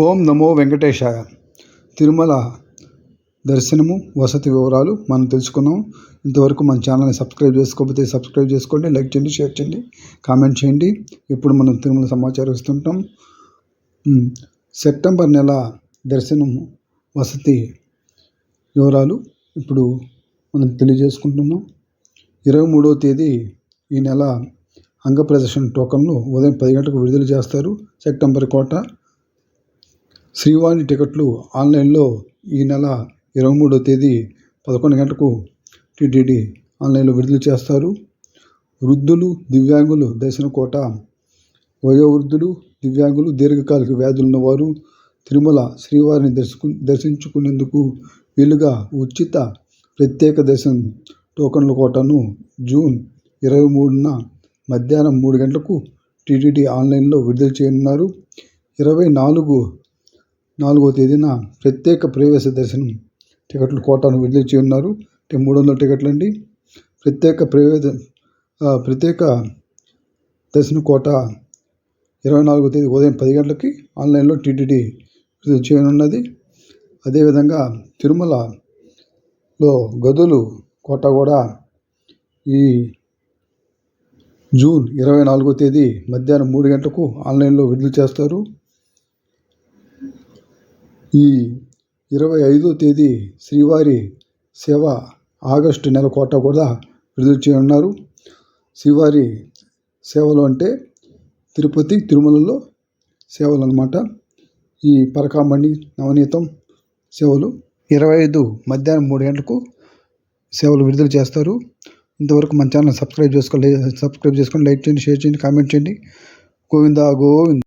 ఓం నమో వెంకటేశాయ. తిరుమల దర్శనము వసతి వివరాలు మనం తెలుసుకున్నాం. ఇంతవరకు మన ఛానల్ని సబ్స్క్రైబ్ చేసుకోకపోతే సబ్స్క్రైబ్ చేసుకోండి లైక్ చేయండి షేర్ చేయండి కామెంట్ చేయండి. ఇప్పుడు మనం తిరుమల సమాచారం ఇస్తుంటాం. సెప్టెంబర్ నెల దర్శనం వసతి వివరాలు ఇప్పుడు మనం తెలియజేసుకుంటున్నాం. ఇరవై మూడవ తేదీ ఈ నెల అంగ ప్రదర్శన టోకన్లు ఉదయం పది గంటలకు విడుదల చేస్తారు. సెప్టెంబర్ కోట శ్రీవాణి టికెట్లు ఆన్లైన్లో ఈ నెల ఇరవై మూడో తేదీ పదకొండు గంటలకు టీటీడీ ఆన్లైన్లో విడుదల చేస్తారు. వృద్ధులు దివ్యాంగులు దర్శన కోట వయోవృద్ధులు దివ్యాంగులు దీర్ఘకాలిక వ్యాధులు ఉన్నవారు తిరుమల శ్రీవారిని దర్శకు దర్శించుకునేందుకు వీలుగా ఉచిత ప్రత్యేక దర్శనం టోకన్ల కోటను జూన్ ఇరవై మూడున మధ్యాహ్నం మూడు గంటలకు టీటీడీ ఆన్లైన్లో విడుదల చేయనున్నారు. ఇరవై నాలుగు నాలుగో తేదీన ప్రత్యేక ప్రవేశ దర్శనం టికెట్లు కోటాను విడుదల చేయనున్నారు అంటే మూడు వందల టికెట్లు అండి ప్రత్యేక ప్రవేశ ప్రత్యేక దర్శన కోట ఇరవై నాలుగో తేదీ ఉదయం పది గంటలకి ఆన్లైన్లో టీటీడీ విడుదల చేయనున్నది. అదేవిధంగా తిరుమలలో గదులు కోట కూడా ఈ జూన్ ఇరవై నాలుగో తేదీ మధ్యాహ్నం మూడు గంటలకు ఆన్లైన్లో విడుదల చేస్తారు. ఈ ఇరవై ఐదో తేదీ శ్రీవారి సేవ ఆగస్టు నెల కోట కూడా విడుదల చేయనున్నారు. శ్రీవారి సేవలు అంటే తిరుపతి తిరుమలలో సేవలు అన్నమాట ఈ పరకామణి నవనీతం సేవలు ఇరవై ఐదు మధ్యాహ్నం మూడు గంటలకు సేవలు విడుదల చేస్తారు. ఇంతవరకు మన ఛానల్ సబ్స్క్రైబ్ చేసుకోండి సబ్స్క్రైబ్ చేసుకోండి లైక్ చేయండి షేర్ చేయండి కామెంట్ చేయండి. గోవిందా గోవింద.